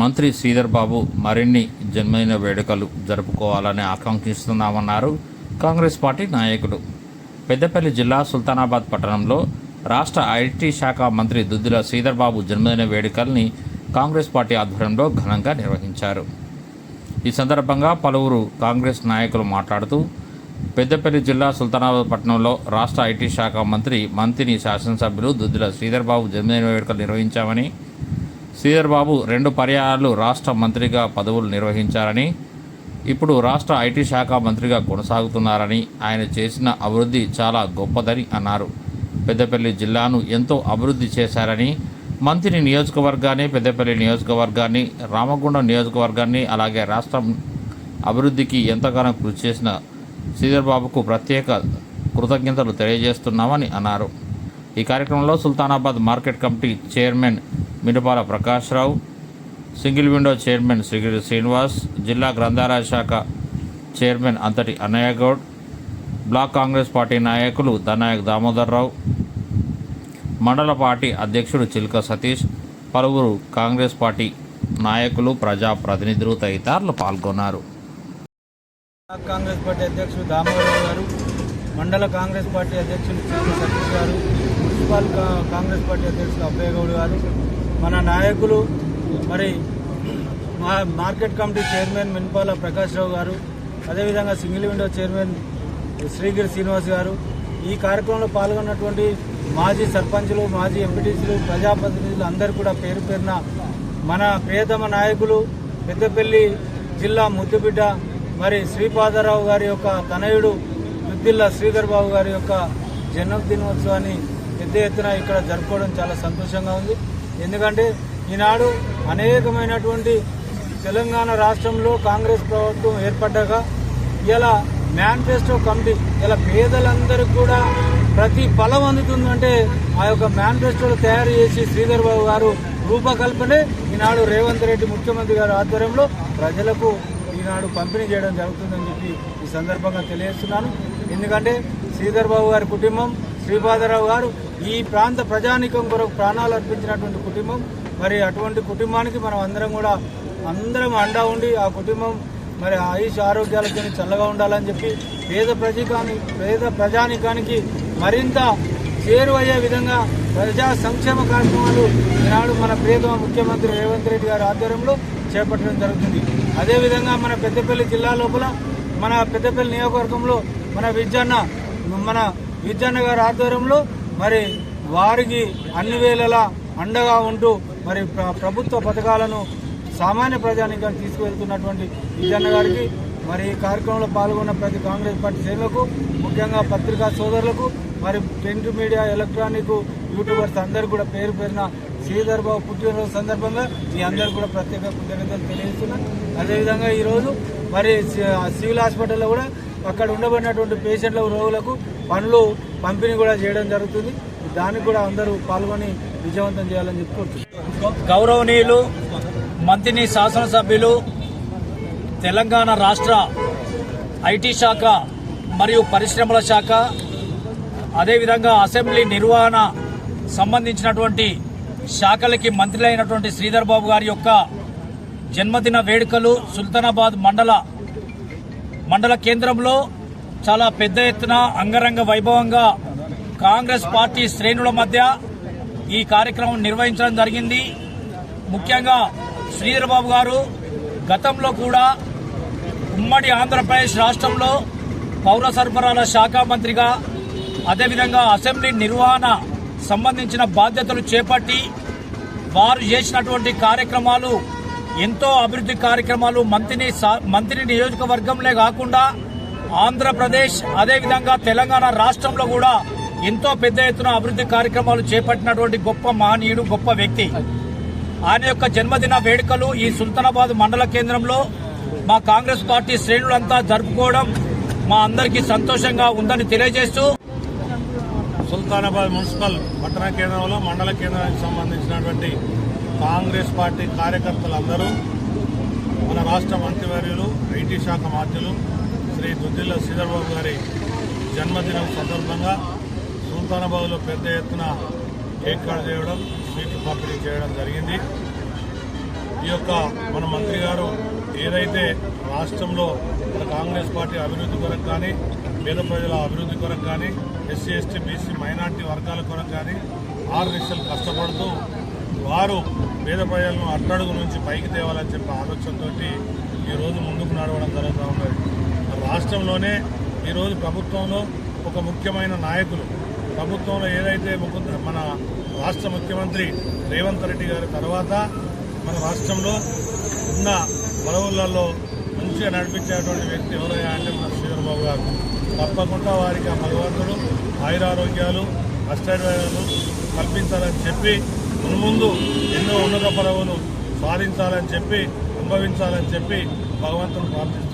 మంత్రి శ్రీధర్ బాబు మరిన్ని జన్మదిన వేడుకలు జరుపుకోవాలని ఆకాంక్షిస్తున్నామన్నారు కాంగ్రెస్ పార్టీ నాయకుడు. పెద్దపల్లి జిల్లా సుల్తానాబాద్ పట్టణంలో రాష్ట్ర ఐటీ శాఖ మంత్రి దుద్దిల శ్రీధర్ బాబు జన్మదిన వేడుకల్ని కాంగ్రెస్ పార్టీ ఆధ్వర్యంలో ఘనంగా నిర్వహించారు. ఈ సందర్భంగా పలువురు కాంగ్రెస్ నాయకులు మాట్లాడుతూ పెద్దపల్లి జిల్లా సుల్తానాబాద్ పట్టణంలో రాష్ట్ర ఐటీ శాఖ మంత్రి మంత్రిని శాసనసభ్యులు దుద్దుల శ్రీధర్బాబు జన్మదిన వేడుకలు నిర్వహించామని శ్రీధర్బాబు రెండు పర్యాయాలు రాష్ట్ర మంత్రిగా పదవులు నిర్వహించారని ఇప్పుడు రాష్ట్ర ఐటీ శాఖ మంత్రిగా కొనసాగుతున్నారని ఆయన చేసిన అభివృద్ధి చాలా గొప్పదని అన్నారు. పెద్దపల్లి జిల్లాను ఎంతో అభివృద్ధి చేశారని మంత్రి నియోజకవర్గాన్ని పెద్దపల్లి నియోజకవర్గాన్ని రామగుండం నియోజకవర్గాన్ని అలాగే రాష్ట్రం అభివృద్ధికి ఎంతగానో కృషి చేసిన శ్రీధర్ బాబుకు ప్రత్యేక కృతజ్ఞతలు తెలియజేస్తున్నామని అన్నారు. ఈ కార్యక్రమంలో Sultanabad market committee chairman Minapala Prakashrao single window chairman Srigiri Srinivas జిల్లా గ్రంథాలయ శాఖ చైర్మన్ అంతటి అన్నయ్య గౌడ్ బ్లాక్ కాంగ్రెస్ పార్టీ నాయకులు దనాయక్ దామోదర్ రావు మండల పార్టీ అధ్యక్షుడు చిల్క సతీష్ పలువురు కాంగ్రెస్ పార్టీ నాయకులు ప్రజాప్రతినిధులు తదితరులు పాల్గొన్నారు. బ్లాక్ కాంగ్రెస్ పార్టీ అధ్యక్షుడు దామోదరరావు గారు మండల కాంగ్రెస్ పార్టీ అధ్యక్షులు చిన్న సతీష్ గారు మున్సిపల్ కా- కాంగ్రెస్ పార్టీ అధ్యక్షులు అబ్బయ్య గౌడ్ గారు మన నాయకులు మరి మా market committee chairman Minpala Prakash Rao గారు అదేవిధంగా single window chairman Srigiri Srinivas గారు ఈ కార్యక్రమంలో పాల్గొన్నటువంటి మాజీ సర్పంచులు మాజీ ఎంపీటీసీలు ప్రజాప్రతినిధులు అందరూ కూడా పేరు పేరున మన ప్రియతమ నాయకులు పెద్దపల్లి జిల్లా ముద్దుబిడ్డ మరి శ్రీపాదరావు గారి యొక్క తనయుడు దుద్దిల్ల శ్రీధర్ బాబు గారి యొక్క జన్మదినోత్సవాన్ని పెద్ద ఎత్తున ఇక్కడ జరుపుకోవడం చాలా సంతోషంగా ఉంది. ఎందుకంటే ఈనాడు అనేకమైనటువంటి తెలంగాణ రాష్ట్రంలో కాంగ్రెస్ ప్రభుత్వం ఏర్పడ్డాక ఇలా మేనిఫెస్టో కమిటీ ఇలా పేదలందరికీ కూడా ప్రతి ఫలం అందుతుందంటే ఆ యొక్క మేనిఫెస్టోలు తయారు చేసి శ్రీధర్ బాబు గారు రూపకల్పనే ఈనాడు రేవంత్ రెడ్డి ముఖ్యమంత్రి గారి ఆధ్వర్యంలో ప్రజలకు నాడు పంపిణీ చేయడం జరుగుతుందని చెప్పి ఈ సందర్భంగా తెలియజేస్తున్నాను. ఎందుకంటే శ్రీధర్ బాబు గారి కుటుంబం శ్రీపాదరావు గారు ఈ ప్రాంత ప్రజానికం కొరకు ప్రాణాలు అర్పించినటువంటి కుటుంబం. మరి అటువంటి కుటుంబానికి మనం అందరం కూడా అందరం అండా ఉండి ఆ కుటుంబం మరి ఆయుష్ ఆరోగ్యాలతో చల్లగా ఉండాలని చెప్పి పేద ప్రజాని పేద ప్రజానికానికి మరింత చేరువయ్యే విధంగా ప్రజా సంక్షేమ కార్యక్రమాలు ఈనాడు మన ప్రియతమ ముఖ్యమంత్రి రేవంత్ రెడ్డి గారి ఆధ్వర్యంలో చేపట్టడం జరుగుతుంది. అదేవిధంగా మన పెద్దపల్లి జిల్లా లోపల మన పెద్దపల్లి నియోజకవర్గంలో మన విద్యన్న మన విద్యన్న గారి ఆధ్వర్యంలో మరి వారికి అన్ని వేళలా అండగా ఉంటూ మరి ప్రభుత్వ పథకాలను సామాన్య ప్రజానికి తీసుకువెళ్తున్నటువంటి విద్యన్న గారికి మరి ఈ కార్యక్రమంలో పాల్గొన్న ప్రతి కాంగ్రెస్ పార్టీ శ్రేణులకు ముఖ్యంగా పత్రికా సోదరులకు మరి ప్రింట్ మీడియా ఎలక్ట్రానిక్ యూట్యూబర్స్ అందరూ కూడా పేరు పేరున శ్రీధర్ బాబు పుట్టినరోజు సందర్భంగా మీ అందరూ కూడా ప్రత్యేక కృతజ్ఞతలు తెలియజేస్తున్నాం. అదేవిధంగా ఈరోజు మరి సి- సివిల్ హాస్పిటల్లో కూడా అక్కడ ఉండబడినటువంటి పేషెంట్ల రోగులకు పనులు పంపిణీ కూడా చేయడం జరుగుతుంది. దానికి కూడా అందరూ పాల్గొని విజయవంతం చేయాలని చెప్పి గౌరవనీయులు మంత్రిని శాసనసభ్యులు తెలంగాణ రాష్ట్ర ఐటీ శాఖ మరియు పరిశ్రమల శాఖ అదేవిధంగా అసెంబ్లీ నిర్వహణ సంబంధించినటువంటి శాఖలకి మంత్రులైనటువంటి శ్రీధర్ బాబు గారి యొక్క జన్మదిన వేడుకలు సుల్తానాబాద్ మండల మండల కేంద్రంలో చాలా పెద్ద ఎత్తున అంగరంగ వైభవంగా కాంగ్రెస్ పార్టీ శ్రేణుల మధ్య ఈ కార్యక్రమం నిర్వహించడం జరిగింది. ముఖ్యంగా శ్రీధర్ బాబు గారు గతంలో కూడా ఉమ్మడి ఆంధ్రప్రదేశ్ రాష్ట్రంలో పౌర సరఫరాల శాఖ మంత్రిగా అదేవిధంగా అసెంబ్లీ నిర్వహణ సంబంధించిన బాధ్యతలు చేపట్టి వారు చేసినటువంటి కార్యక్రమాలు ఎంతో అభివృద్ధి కార్యక్రమాలు మంత్రిని సా- మంత్రి నియోజకవర్గంలో కాకుండా ఆంధ్రప్రదేశ్ అదేవిధంగా తెలంగాణ రాష్ట్రంలో కూడా ఎంతో పెద్ద ఎత్తున అభివృద్ధి కార్యక్రమాలు చేపట్టినటువంటి గొప్ప మహనీయుడు గొప్ప వ్యక్తి. ఆయన యొక్క జన్మదిన వేడుకలు ఈ సుల్తానాబాద్ మండల కేంద్రంలో మా కాంగ్రెస్ పార్టీ శ్రేణులంతా జరుపుకోవడం మా అందరికీ సంతోషంగా ఉందని తెలియజేస్తూ సుల్తానాబాద్ మున్సిపల్ పట్టణ కేంద్రంలో మండల కేంద్రానికి సంబంధించినటువంటి కాంగ్రెస్ పార్టీ కార్యకర్తలందరూ మన రాష్ట్ర మంత్రివర్యులు ఐటీ శాఖ మంత్రులు శ్రీ దుద్దిల్ల శ్రీధర్బాబు గారి జన్మదినం సందర్భంగా సుల్తానాబాద్లో పెద్ద ఎత్తున కేక్ కట్ చేయడం స్వీట్లు పంపిణీ చేయడం జరిగింది. ఈ యొక్క మన మంత్రి గారు ఏదైతే రాష్ట్రంలో మన కాంగ్రెస్ పార్టీ అభివృద్ధి కొరకు కానీ పేద ప్రజల అభివృద్ధి కొరకు కానీ ఎస్సీ ఎస్టీ బీసీ మైనార్టీ వర్గాల కొరకు కానీ ఆరు లక్షలు కష్టపడుతూ వారు పేద ప్రజలను అట్టడుగు నుంచి పైకి తేవాలని చెప్పే ఆలోచనతో ఈరోజు ముందుకు నడవడం జరుగుతూ ఉన్నది. రాష్ట్రంలోనే ఈరోజు ప్రభుత్వంలో ఒక ముఖ్యమైన నాయకులు ప్రభుత్వంలో ఏదైతే మన రాష్ట్ర ముఖ్యమంత్రి రేవంత్ రెడ్డి గారి తర్వాత మన రాష్ట్రంలో ఉన్న పదవులలో మంచిగా నడిపించేటువంటి వ్యక్తి ఎవరయ్యా అంటే మన శ్రీధరబాబు గారు. తప్పకుండా వారికి ఆ భగవంతుడు ఆయురారోగ్యాలు అష్టారోగ్యాలు కల్పించాలని చెప్పి మున్ముందు ఎన్నో ఉన్నత పదవులు సాధించాలని చెప్పి అనుభవించాలని చెప్పి భగవంతుడు ప్రార్థిస్తూ